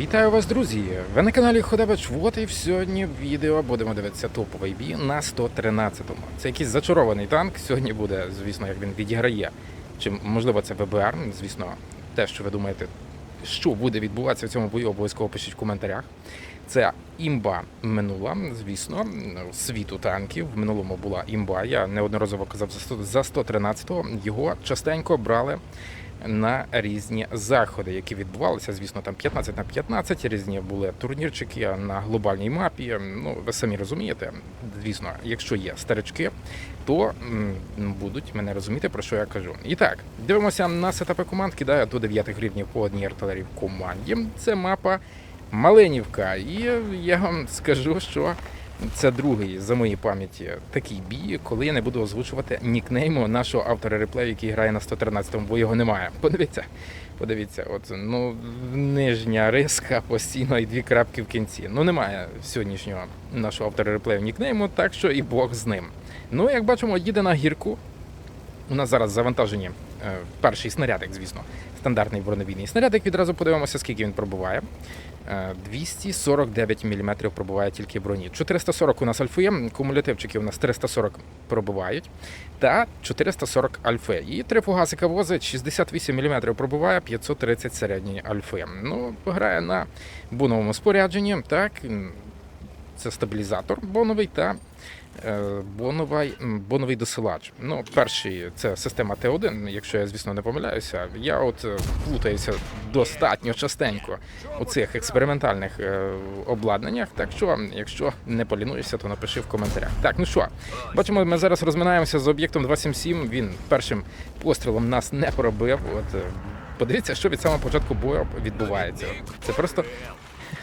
Вітаю вас, друзі! Ви на каналі Ходабач. Вот і сьогодні в відео будемо дивитися топовий бій на 113-му. Це якийсь зачарований танк. Сьогодні буде, звісно, як він відіграє. Чи можливо це ВБР, звісно, те, що ви думаєте, що буде відбуватися в цьому бою, обов'язково пишіть в коментарях. Це імба минула, звісно, світу танків. В минулому була імба. Я неодноразово казав за 100 за 113-го. Його частенько брали на різні заходи, які відбувалися. Звісно, там 15 на 15, різні були турнірчики на глобальній мапі. Ну, ви самі розумієте. Звісно, якщо є старички, то будуть мене розуміти, про що я кажу. І так, дивимося на сетапи команд, кидає до 9 рівнів по одній артилерії в команді. Це мапа Маленівка. І я вам скажу, що. Це другий за моїй пам'яті такий бій, коли я не буду озвучувати нікнейму нашого автора реплею, який грає на 113-му, бо його немає. Подивіться, подивіться, от ну нижня риска постійно і дві крапки в кінці. Ну немає сьогоднішнього нашого автора реплею нікнейму, так що і Бог з ним. Ну, як бачимо, їде на гірку. У нас зараз завантажені перший снарядик, звісно, стандартний бронебійний снарядик. Відразу подивимося, скільки він пробуває. Е, 249 мм пробуває тільки броні. 440 у нас альфи, кумулятивчики у нас 340 пробувають, та 440 альфи. І три фугасика возить, 68 мм пробуває, 530 середньої альфи. Ну, грає на боновому спорядженні, так, це стабілізатор боновий та е, боновий, м, боновий досилач. Ну, перший це система Т1, якщо я, звісно, не помиляюся. Я от е, плутаюся достатньо частенько у цих експериментальних е, обладнаннях. Так що, якщо не полінуєшся, то напиши в коментарях. Так, ну що, бачимо, ми зараз розминаємося з об'єктом 277. Він першим пострілом нас не пробив. От е, подивіться, що від самого початку бою відбувається. Це просто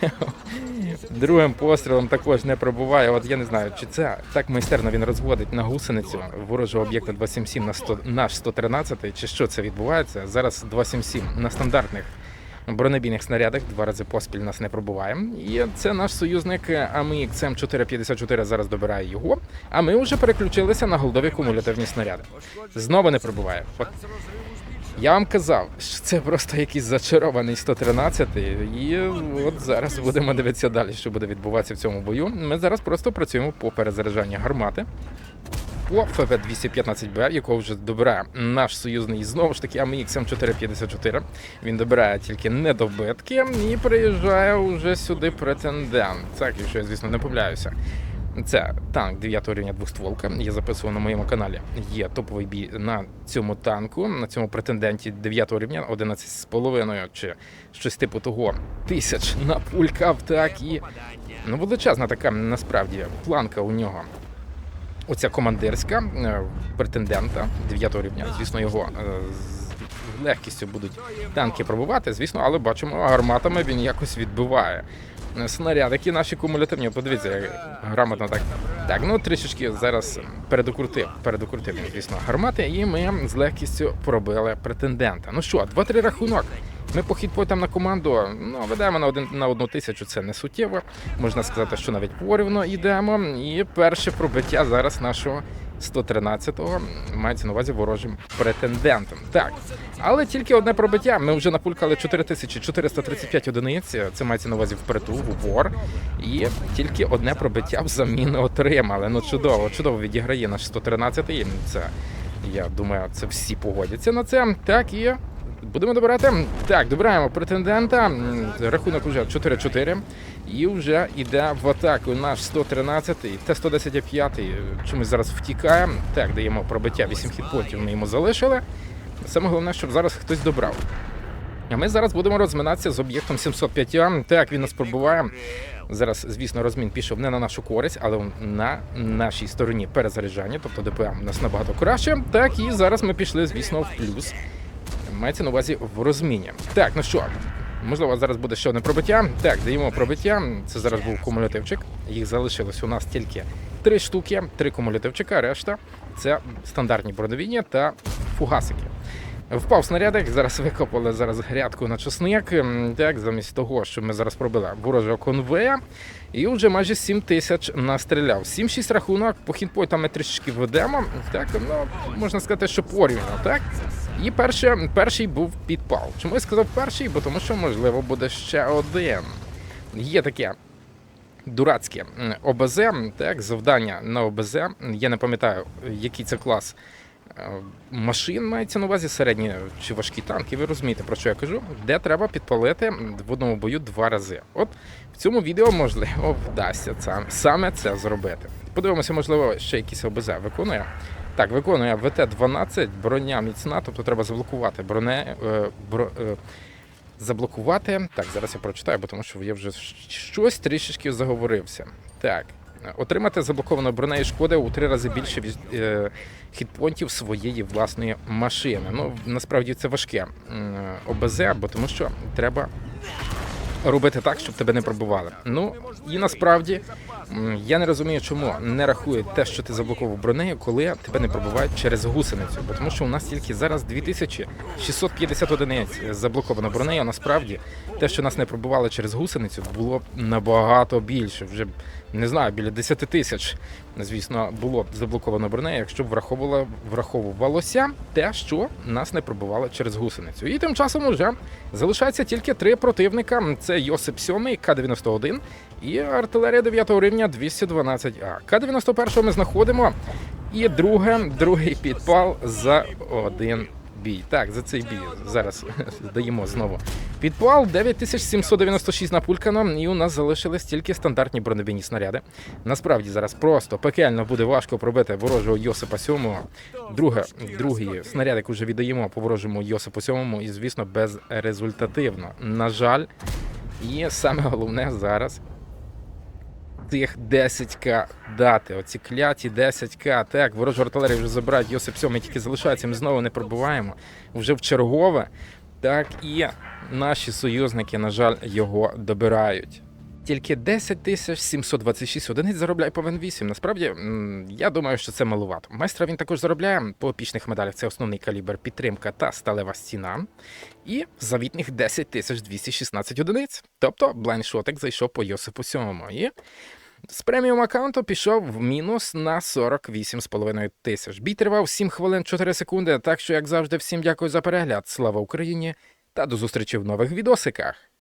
Другим пострілом також не пробуває. От я не знаю, чи це так майстерно він розводить на гусеницю ворожого об'єкта 277 на 100, наш 113, чи що це відбувається. Зараз 277 на стандартних бронебійних снарядах два рази поспіль нас не пробуває. І це наш союзник AMX М454 зараз добирає його. А ми вже переключилися на голдові кумулятивні снаряди. Знову не пробуває. Я вам казав, що це просто якийсь зачарований 113 і от зараз будемо дивитися далі, що буде відбуватися в цьому бою. Ми зараз просто працюємо по перезаряджанню гармати. По ФВ-215Б, якого вже добирає наш союзний знову ж таки AMX М454. Він добирає тільки недобитки і приїжджає уже сюди претендент. Так, якщо я, звісно, не помиляюся. Це танк 9 рівня двостволка. Я записував на моєму каналі. Є топовий бій на цьому танку, на цьому претенденті 9 рівня, 11,5 чи щось типу того тисяч на напулькав. Так і ну величезна така насправді планка у нього. Оця командирська е, претендента 9 рівня. Звісно, його е, з легкістю будуть танки пробувати, звісно, але бачимо, гарматами він якось відбиває. Снарядики наші кумулятивні. Подивіться, як грамотно так. Так, ну трішечки зараз передокрутив, передокрутив, звісно, гармати, і ми з легкістю пробили претендента. Ну що, 2-3 рахунок. Ми по хітпойтам на команду ну, ведемо на один на одну тисячу, це не суттєво. Можна сказати, що навіть порівно йдемо. І перше пробиття зараз нашого 113-го мається на увазі ворожим претендентом. Так, але тільки одне пробиття. Ми вже напулькали 4435 одиниць. Це мається на увазі впритул, в упор. І тільки одне пробиття взамін отримали. Ну чудово, чудово відіграє наш 113-й. Це я думаю, це всі погодяться на це. Так і. Будемо добирати. Так, добираємо претендента. Рахунок вже 4-4. І вже йде в атаку наш 113-й. Т-110 5 чомусь зараз втікає. Так, даємо пробиття 8 хітпотів. Ми йому залишили. Саме головне, щоб зараз хтось добрав. А ми зараз будемо розминатися з об'єктом 705. Так, він нас пробуває. Зараз, звісно, розмін пішов не на нашу користь, але на нашій стороні перезаряджання, тобто ДПМ у нас набагато краще. Так, і зараз ми пішли, звісно, в плюс. Мається на увазі в розміні. Так, ну що, можливо, зараз буде ще одне пробиття. Так, даємо пробиття. Це зараз був кумулятивчик. Їх залишилось у нас тільки три штуки, три кумулятивчика, решта це стандартні броневійні та фугасики. Впав снарядик, зараз викопали зараз грядку на чесник. Так, замість того, що ми зараз пробили ворожого конвея. І вже майже 7 тисяч настріляв. 7-6 рахунок, по хітпойтам ми трішечки ведемо. Так, ну, можна сказати, що порівняно, так? І перше, перший був підпал. Чому я сказав перший? Бо тому що можливо буде ще один. Є таке дурацьке ОБЗ, так, завдання на ОБЗ. Я не пам'ятаю, який це клас е, машин мається на увазі середні чи важкі танки. Ви розумієте, про що я кажу, де треба підпалити в одному бою два рази. От в цьому відео можливо вдасться це, саме це зробити. Подивимося, можливо, ще якийсь ОБЗ виконує. Так, виконує ВТ-12, броня міцна, тобто треба заблокувати броне. Е, бро, е, заблокувати. Так, зараз я прочитаю, бо тому що я вже щось трішечки заговорився. Так. Отримати заблоковану бронею шкоди у три рази більше від е, хітпонтів своєї власної машини. Ну, насправді це важке м, ОБЗ, бо тому що треба робити так, щоб тебе не пробували. Ну і насправді я не розумію, чому не рахують те, що ти заблокував бронею, коли тебе не пробувають через гусеницю. Бо тому що у нас тільки зараз 2650 одиниць заблоковано бронею. Насправді те, що нас не пробували через гусеницю, було набагато більше. Вже не знаю, біля 10 тисяч, звісно, було б заблоковано бронею, якщо б враховувало, враховувалося те, що нас не пробували через гусеницю. І тим часом уже залишається тільки три противника: це Йосип 7, К-91 і артилерія 9 рівня 212А. К-91 ми знаходимо. І друге, другий підпал за один бій. Так, за цей бій зараз даємо знову. Підпал 9796 напулькано, і у нас залишились тільки стандартні бронебійні снаряди. Насправді зараз просто пекельно буде важко пробити ворожого Йосипа 7. Друге, другий снаряд, який вже віддаємо по ворожому Йосипу 7, і звісно, безрезультативно. На жаль, і саме головне зараз тих 10к дати. Оці кляті 10к. Так, ворожу артилерію вже забирають. Йосип 7 тільки залишається. Ми знову не пробуваємо. Вже в чергове. Так і наші союзники, на жаль, його добирають. Тільки 10 тисяч 726 одиниць заробляє повен 8. Насправді, я думаю, що це малувато. Майстра він також заробляє по епічних медалях. Це основний калібр, підтримка та сталева стіна. І завітних 10 тисяч 216 одиниць. Тобто блайндшотик зайшов по Йосипу 7. І з преміум аккаунту пішов в мінус на 48,5 тисяч. Бій тривав 7 хвилин 4 секунди. Так що, як завжди, всім дякую за перегляд. Слава Україні та до зустрічі в нових відосиках.